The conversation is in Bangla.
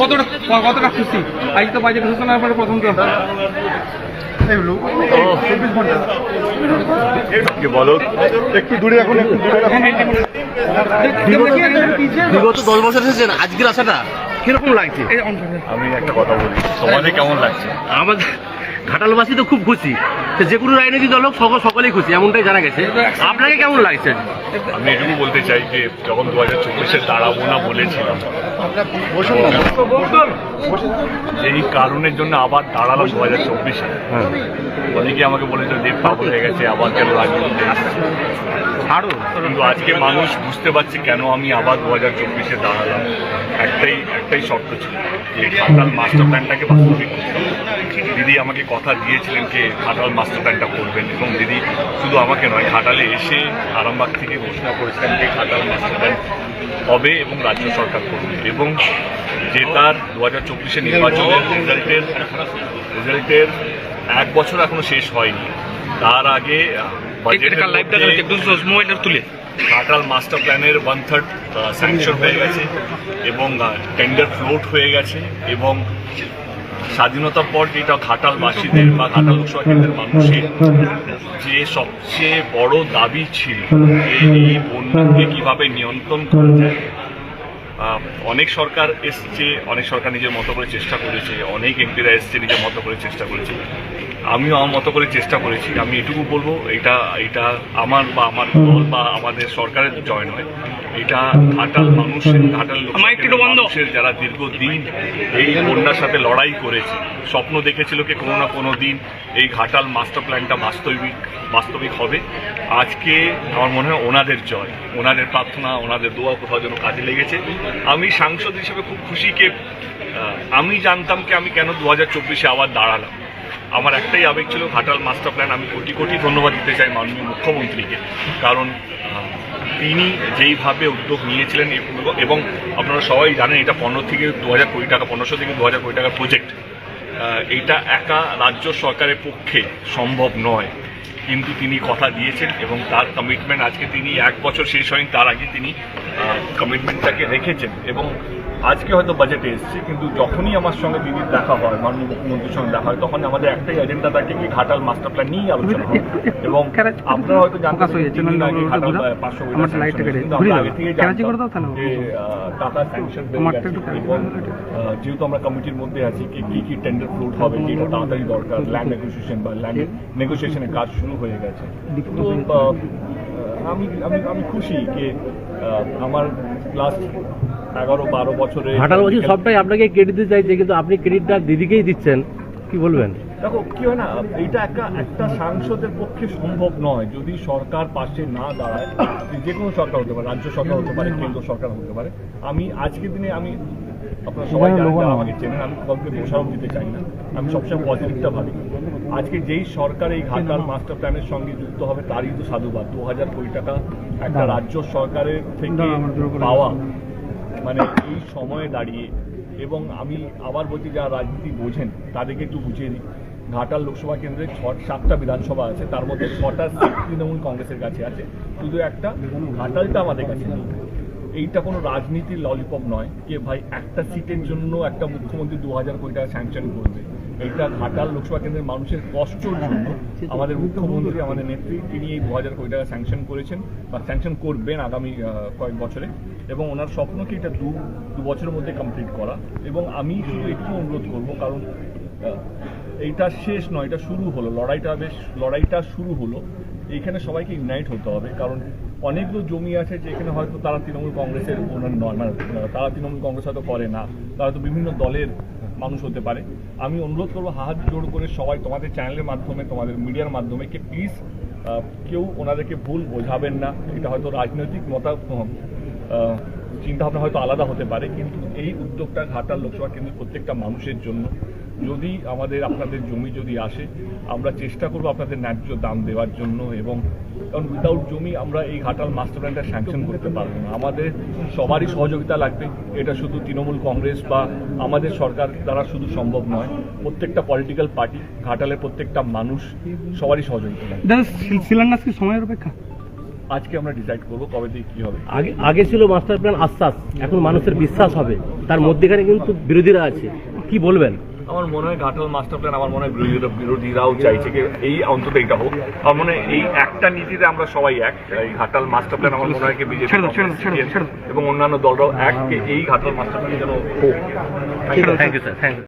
কতটা কতটা খুশি? আজ তো বাজেট ঘোষণার পরে প্রথম তো বলো? একটু দূরে এখন একটু দূরে রাখুন বিগত দশ বছর এসেছেন আজকের আশাটা কীরকম লাগছে? আমি একটা কথা বলি তোমাদের কেমন লাগছে? আমাদের ঘাটালবাসী তো খুব খুশি। যে কোনো রাজনৈতিক দল হোক সকল সকলেই খুশি এমনটাই জানা গেছে। আপনাকে কেমন লাগছে? আমি এটুকু বলতে চাই যে যখন দু হাজার চব্বিশে দাঁড়াবো না বলেছিলাম এই কারণের জন্য আবার দাঁড়ালাম দু হাজার চব্বিশে। অনেকে আমাকে বলেছিল দেব পাগল হয়ে গেছে আবার কেন রাজনীতিতে আসছে? আরও। কিন্তু আজকে মানুষ বুঝতে পারছে কেন আমি আবার দু হাজার চব্বিশে দাঁড়ালাম। একটাই একটাই শর্ত ছিল যে মাস্টার প্ল্যানটাকে বাস্তবিক করতে হবে। দিদি আমাকে কথা দিয়েছিলেন যে ঘাটাল মাস্টার প্ল্যানটা করবেন এবং দিদি শুধু আমাকে নয় ঘাটালে এসে আরামবাগ থেকে ঘোষণা করেছিলেন যে ঘাটাল মাস্টার প্ল্যান হবে এবং রাজ্য সরকার করবে। এবং যে তার দু হাজার চব্বিশে নির্বাচনের রেজাল্টের রেজাল্টের এক বছর এখনও শেষ হয়নি। তার আগে তুলে। ঘাটাল মাস্টার প্ল্যানের ওয়ান থার্ড স্যাংশন হয়ে গেছে এবং টেন্ডার ফ্লোট হয়ে গেছে এবং স্বাধীনতার পর যেটা ঘাটালবাসীদের বা ঘাটাল লোকসভা কেন্দ্রের মানুষের যে সবচেয়ে বড় দাবি ছিল যে এই বন্যাকে কীভাবে নিয়ন্ত্রণ করা যায় অনেক সরকার এসছে, অনেক সরকার নিজের মতো করে চেষ্টা করেছে, অনেক এমপিরা এসছে নিজের মতো করে চেষ্টা করেছে। আমিও আমার মতো করে চেষ্টা করেছি, আমি এটুকু বলব, এটা এটা আমার বা আমার দল বা আমাদের সরকারের জয় নয়। এটা ঘাটাল মানুষের ঘাটাল। মানুষের যারা দীর্ঘদিন এই বন্যার সাথে লড়াই করেছে স্বপ্ন দেখেছিল কি কোনো না কোনো দিন এই ঘাটাল মাস্টার প্ল্যানটা বাস্তবিক বাস্তবিক হবে। আজকে আমার মনে হয় ওনাদের জয় ওনাদের প্রার্থনা ওনাদের দোয়া কোথাও যেন কাজে লেগেছে। আমি সাংসদ হিসেবে খুব খুশি কে আমি জানতাম কি আমি কেন দু হাজার চব্বিশে আবার দাঁড়ালাম। আমার একটাই আবেগ ছিল ঘাটাল মাস্টার প্ল্যান আমি কোটি কোটি ধন্যবাদ দিতে চাই মাননীয় মুখ্যমন্ত্রীকে। কারণ তিনি যেইভাবে উদ্যোগ নিয়েছিলেন এবং- আপনারা সবাই জানেন এটা পনেরো থেকে দু হাজার কোটি টাকা, পনেরোশো থেকে দু হাজার কোটি টাকার প্রজেক্ট এইটা একা রাজ্য সরকারের পক্ষে সম্ভব নয়। কিন্তু তিনি কথা দিয়েছেন এবং তার কমিটমেন্ট আজকে তিনি এক বছর শেষ হয়নি, তার আগে তিনি কমিটমেন্টটাকে রেখেছেন এবং আজকে হয়তো বাজেটে এসছে কিন্তু যখনই আমার সঙ্গে দিদির দেখা হয় মাননীয় মুখ্যমন্ত্রীর সঙ্গে দেখা হয় তখন আমাদের একটাই এজেন্ডা থাকে কি ঘাটাল মাস্টার প্ল্যান নিয়েই আলোচনা হবে। এবং আপনারা হয়তো জানতে হয়ে আগে ঘাটাল পাঁচশো। যে টাকা স্যাংশন হয়ে এবং। আহ, যেহেতু আমরা কমিটির মধ্যে আছি কি কি কি টেন্ডার ফ্লোট হবে যেটা তাড়াতাড়ি দরকার ল্যান্ড নেগোসিয়েশন বা ল্যান্ড নেগোসিয়েশনের কাজ শুরু হয়ে গেছে। তো আমি আমি খুশি যে আমার লাস্ট এগারো বারো বছরে সবটাই আপনাকে ক্রেডিট দিতে চাইছে কিন্তু আপনি ক্রেডিটটা দিদিকেই দিচ্ছেন। কি বলবেন? দেখো কি হয় না এইটা একটা একটা সাংসদের পক্ষে সম্ভব নয় যদি সরকার পাশে না দাঁড়ায় যে কোনো সরকার হতে পারে রাজ্য সরকার হতে পারে কেন্দ্র সরকার হতে পারে। আমি আজকের দিনে আমি আপনারা সবাই জানেন আমাকে চেনেন আমি কাউকে দোষারোপ দিতে চাই না। আমি সবসময় পজিটিভটা ভাবি। আজকে যেই সরকার এই ঘাটাল মাস্টার প্ল্যানের সঙ্গে যুক্ত হবে তারই তো সাধুবাদ। দু হাজার কোটি টাকা একটা রাজ্য সরকারের থেকে পাওয়া। মানে এই সময়ে দাঁড়িয়ে, এবং আমি আবার বলছি যারা রাজনীতি বোঝেন, তাদেরকে একটু বুঝিয়ে দিই। ঘাটাল লোকসভা কেন্দ্রে ছ সাতটা বিধানসভা আছে, তার মধ্যে ছটা সিট তৃণমূল কংগ্রেসের কাছে আছে। শুধু একটা, ঘাটালটা আমাদের কাছে এইটা কোনো রাজনীতির ললিপপ নয়, যে ভাই একটা সিটের জন্য একটা মুখ্যমন্ত্রী দু হাজার কোটি টাকা স্যাংশন করবে। এইটা ঘাটাল লোকসভা কেন্দ্রের মানুষের কষ্টর জন্য আমাদের মুখ্যমন্ত্রী আমাদের নেত্রী তিনি এই দু হাজার কোটি টাকা স্যাংশন করেছেন বা স্যাংশন করবেন আগামী কয়েক বছরে। এবং ওনার স্বপ্নকে এটা দু দু বছরের মধ্যে কমপ্লিট করা। এবং আমি শুধু একটু অনুরোধ করব কারণ এইটা শেষ নয় এটা শুরু হলো লড়াইটা বেশ লড়াইটা শুরু হলো। এইখানে সবাইকে ইউনাইট হতে হবে কারণ অনেকগুলো জমি আছে যেখানে হয়তো তারা তৃণমূল কংগ্রেসের ওনার নয় মানে তারা তৃণমূল কংগ্রেস হয়তো করে না। তারা তো বিভিন্ন দলের মানুষ হতে পারে। আমি অনুরোধ করব হাত জোর করে সবাই তোমাদের চ্যানেলের মাধ্যমে, তোমাদের মিডিয়ার মাধ্যমে কে প্লিজ কেউ ওনাদেরকে ভুল বোঝাবেন না। এটা হয়তো রাজনৈতিক মতা চিন্তাভাবনা হয়তো আলাদা হতে পারে, কিন্তু এই উদ্যোগটা ঘাটাল লোকসভা কেন্দ্রের প্রত্যেকটা মানুষের জন্য। যদি আমাদের আপনাদের জমি যদি আসে আমরা চেষ্টা করব আপনাদের ন্যায্য দাম দেওয়ার জন্য এবং কারণ উইদাউট জমি আমরা এই ঘাটাল মাস্টার প্ল্যানটা স্যাংশন করতে পারব না। আমাদের সবারই সহযোগিতা লাগবে। এটা শুধু তৃণমূল কংগ্রেস বা আমাদের সরকার দ্বারা শুধু সম্ভব নয় প্রত্যেকটা পলিটিক্যাল পার্টি ঘাটালের প্রত্যেকটা মানুষ সবারই সহযোগিতা লাগবে। শিল- শিলান্যাস কি সময়ের অপেক্ষা? আজকে আমরা ডিসাইড করব কবে দিয়ে কি হবে। আগে আগে ছিল মাস্টার প্ল্যান আশ্বাস এখন মানুষের বিশ্বাস হবে। তার মধ্যেখানে কিন্তু বিরোধীরা আছে। কি বলবেন? আমার মনে হয় ঘাটাল মাস্টার প্ল্যান আমার মনে হয় বিরোধীরা বিরোধীরাও চাইছে কি এই অন্তত এটা হোক। আমার মনে হয় এই একটা নীতিতে আমরা সবাই এক। এই ঘাটাল মাস্টার প্ল্যান আমার মনে হয় কি বিজেপি। এবং অন্যান্য দলরাও এক এই ঘাটাল মাস্টার প্ল্যান যেন হোক। Thank you sir thank you